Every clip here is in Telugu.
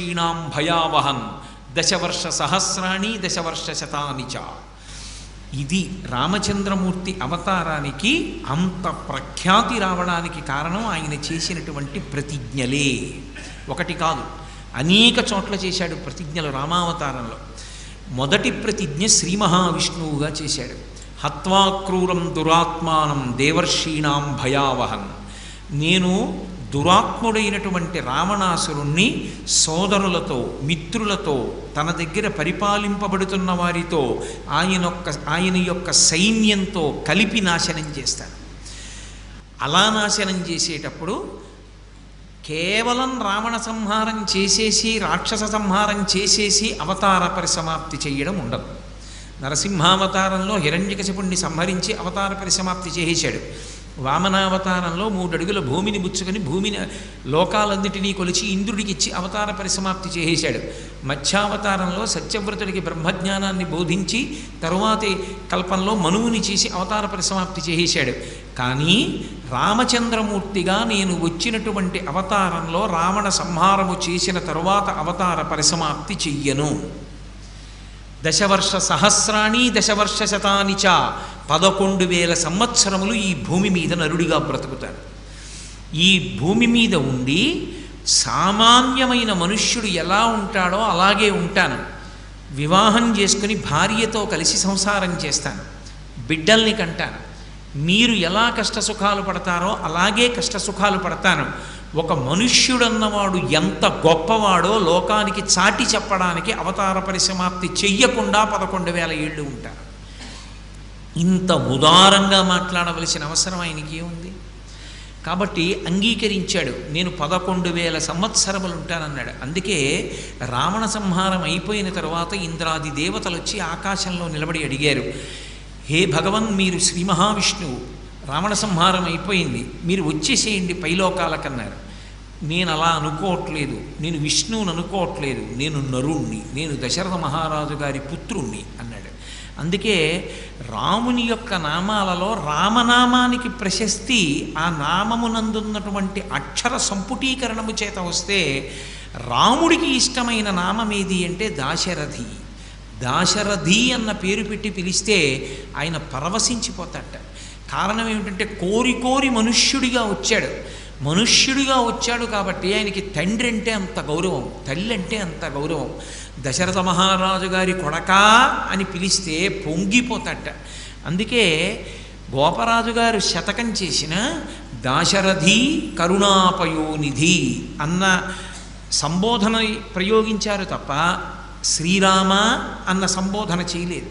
దేవర్షీణాం భయావహన్ దశవర్ష సహస్రాణి దశవర్ష శతాని చ. ఇది రామచంద్రమూర్తి అవతారానికి అంత ప్రఖ్యాతి రావడానికి కారణం ఆయన చేసినటువంటి ప్రతిజ్ఞలే. ఒకటి కాదు అనేక చోట్ల చేశాడు ప్రతిజ్ఞలు రామావతారంలో. మొదటి ప్రతిజ్ఞ శ్రీ మహావిష్ణువుగా చేశాడు. హత్వాక్రూరం దురాత్మానం దేవర్షీణాం భయావహన్ నేను దురాత్ముడైనటువంటి రావణాసురుణ్ణి సోదరులతో మిత్రులతో తన దగ్గర పరిపాలింపబడుతున్న వారితో ఆయన యొక్క ఆయన యొక్క సైన్యంతో కలిపి నాశనం చేస్తారు. అలా నాశనం చేసేటప్పుడు కేవలం రావణ సంహారం చేసేసి రాక్షస సంహారం చేసేసి అవతార పరిసమాప్తి చేయడం ఉండదు. నరసింహావతారంలో హిరణ్యకశిపుణ్ణి సంహరించి అవతార పరిసమాప్తి చేసేశాడు. వామనావతారంలో మూడడుగుల భూమిని బుచ్చుకొని భూమిని లోకాలన్నిటినీ కొలిచి ఇంద్రుడికి ఇచ్చి అవతార పరిసమాప్తి చేసేశాడు. మత్స్యావతారంలో సత్యవ్రతుడికి బ్రహ్మజ్ఞానాన్ని బోధించి తరువాతి కల్పంలో మనువుని చేసి అవతార పరిసమాప్తి చేసేశాడు. కానీ రామచంద్రమూర్తిగా నేను వచ్చినటువంటి అవతారంలో రావణ సంహారము చేసిన తరువాత అవతార పరిసమాప్తి చెయ్యను. దశవర్ష సహస్రాణి దశవర్ష శతాని చ పదకొండు వేల సంవత్సరములు ఈ భూమి మీద నరుడిగా బ్రతుకుతాడు. ఈ భూమి మీద ఉండి సామాన్యమైన మనుష్యుడు ఎలా ఉంటాడో అలాగే ఉంటాను. వివాహం చేసుకుని భార్యతో కలిసి సంసారం చేస్తాను. బిడ్డల్ని కంటాను. మీరు ఎలా కష్టసుఖాలు పడతారో అలాగే కష్టసుఖాలు పడతాను. ఒక మనుష్యుడన్నవాడు ఎంత గొప్పవాడో లోకానికి చాటి చెప్పడానికి అవతార పరిసమాప్తి చెయ్యకుండా పదకొండు వేల ఏళ్ళు ఉంటారు. ఇంత ఉదారంగా మాట్లాడవలసిన అవసరం ఆయనకి ఏముంది? కాబట్టి అంగీకరించాడు. నేను పదకొండు వేల సంవత్సరములు ఉంటానన్నాడు. అందుకే రావణ సంహారం అయిపోయిన తర్వాత ఇంద్రాది దేవతలు వచ్చి ఆకాశంలో నిలబడి అడిగారు. హే భగవన్ మీరు శ్రీ మహావిష్ణువు రావణ సంహారం అయిపోయింది. మీరు వచ్చేసేయండి పైలోకాలకన్నారు. నేను అలా అనుకోవట్లేదు. నేను విష్ణువుని అనుకోవట్లేదు. నేను నరుణ్ణి. నేను దశరథ మహారాజు గారి పుత్రుణ్ణి అన్నారు అందుకే రాముని యొక్క నామాలలో రామనామానికి ప్రశస్తి ఆ నామమునందున్నటువంటి అక్షర సంపుటీకరణము చేత వస్తే రాముడికి ఇష్టమైన నామం ఏది అంటే దాశరథి. దాశరథి అన్న పేరు పెట్టి పిలిస్తే ఆయన పరవశించిపోతాట కారణం ఏమిటంటే కోరి కోరి మనుష్యుడిగా వచ్చాడు. మనుష్యుడిగా వచ్చాడు కాబట్టి ఆయనకి తండ్రి అంటే అంత గౌరవం తల్లి అంటే అంత గౌరవం. దశరథ మహారాజు గారి కొడకా అని పిలిస్తే పొంగిపోతట. అందుకే గోపరాజు గారు శతకం చేసిన దాశరథి కరుణాపయోనిధి అన్న సంబోధన ప్రయోగించారు తప్ప శ్రీరామ అన్న సంబోధన చేయలేదు.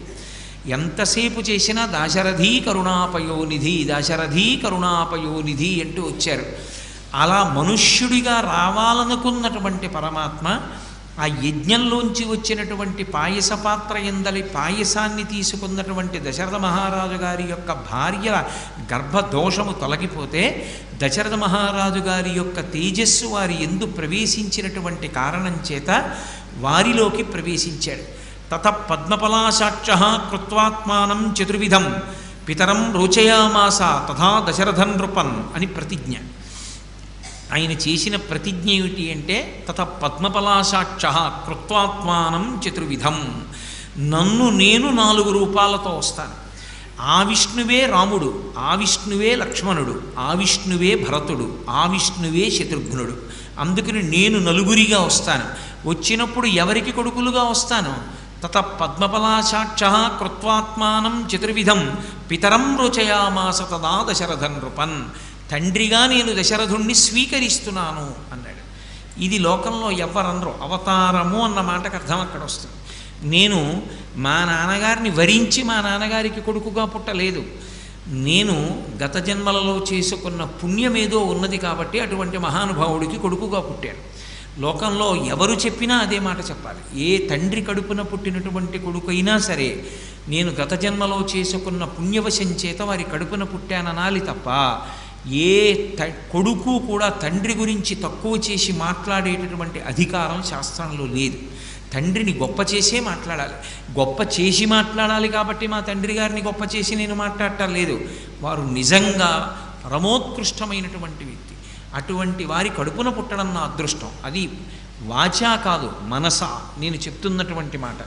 ఎంతసేపు చేసినా దాశరథీ కరుణాపయోనిధి దాశరథీ కరుణాపయోనిధి అంటూ వచ్చారు. అలా మనుష్యుడిగా రావాలనుకున్నటువంటి పరమాత్మ ఆ యజ్ఞంలోంచి వచ్చినటువంటి పాయస పాత్ర ఎందలి పాయసాన్ని తీసుకున్నటువంటి దశరథ మహారాజు గారి యొక్క భార్య గర్భదోషము తొలగిపోతే దశరథ మహారాజు గారి యొక్క తేజస్సు వారి ఎందు ప్రవేశించినటువంటి కారణం చేత వారిలోకి ప్రవేశించాడు. తత పద్మపలాసాక్ష కృత్వాత్మానం చతుర్విధం పితరం రోచయామాస తథా దశరథన్ నృపన్ అని ప్రతిజ్ఞ. ఆయన చేసిన ప్రతిజ్ఞ ఏమిటి అంటే తత పద్మపలాసాక్ష కృత్వాత్మానం చతుర్విధం. నన్ను నేను నాలుగు రూపాలతో వస్తాను. ఆ విష్ణువే రాముడు ఆ విష్ణువే లక్ష్మణుడు ఆ విష్ణువే భరతుడు ఆ విష్ణువే శత్రుఘ్నుడు. అందుకని నేను నలుగురిగా వస్తాను. వచ్చినప్పుడు ఎవరికి కొడుకులుగా వస్తాను? తత పద్మపలాశాక్ష కృత్వాత్మానం చతుర్విధం పితరం రుచయామాస తదా దశరథన్ నృపన్. తండ్రిగా నేను దశరథుణ్ణి స్వీకరిస్తున్నాను అన్నాడు. ఇది లోకంలో ఎవరందరూ అవతారము అన్న మాటకు అర్థం అక్కడ వస్తుంది. నేను మా నాన్నగారిని వరించి మా నాన్నగారికి కొడుకుగా పుట్టలేదు. నేను గత జన్మలలో చేసుకున్న పుణ్యమేదో ఉన్నది కాబట్టి అటువంటి మహానుభావుడికి కొడుకుగా పుట్టాను. లోకంలో ఎవరు చెప్పినా అదే మాట చెప్పాలి. ఏ తండ్రి కడుపున పుట్టినటువంటి కొడుకైనా సరే నేను గత జన్మలో చేసుకున్న పుణ్యవశం చేత వారి కడుపున పుట్టాననాలి తప్ప ఏ త కొడుకు కూడా తండ్రి గురించి తక్కువ చేసి మాట్లాడేటటువంటి అధికారం శాస్త్రంలో లేదు. తండ్రిని గొప్ప చేసే మాట్లాడాలి. గొప్ప చేసి మాట్లాడాలి కాబట్టి మా తండ్రి గారిని గొప్ప చేసి నేను మాట్లాడటం లేదు. వారు నిజంగా పరమోత్కృష్టమైనటువంటి వ్యక్తి. అటువంటి వారి కడుపున పుట్టడం నా అదృష్టం. అది వాచా కాదు మనస. నేను చెప్తున్నటువంటి మాట.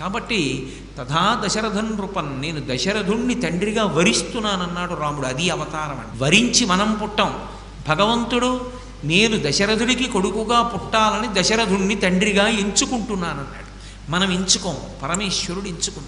కాబట్టి తథా దశరథన్ రూపన్ నేను దశరథుణ్ణి తండ్రిగా వరిస్తున్నానన్నాడు రాముడు. అది అవతారం అని వరించి మనం పుట్టాం. భగవంతుడు నేను దశరథుడికి కొడుకుగా పుట్టాలని దశరథుణ్ణి తండ్రిగా ఎంచుకుంటున్నానన్నాడు. మనం ఎంచుకోం పరమేశ్వరుడు ఎంచుకుంటాం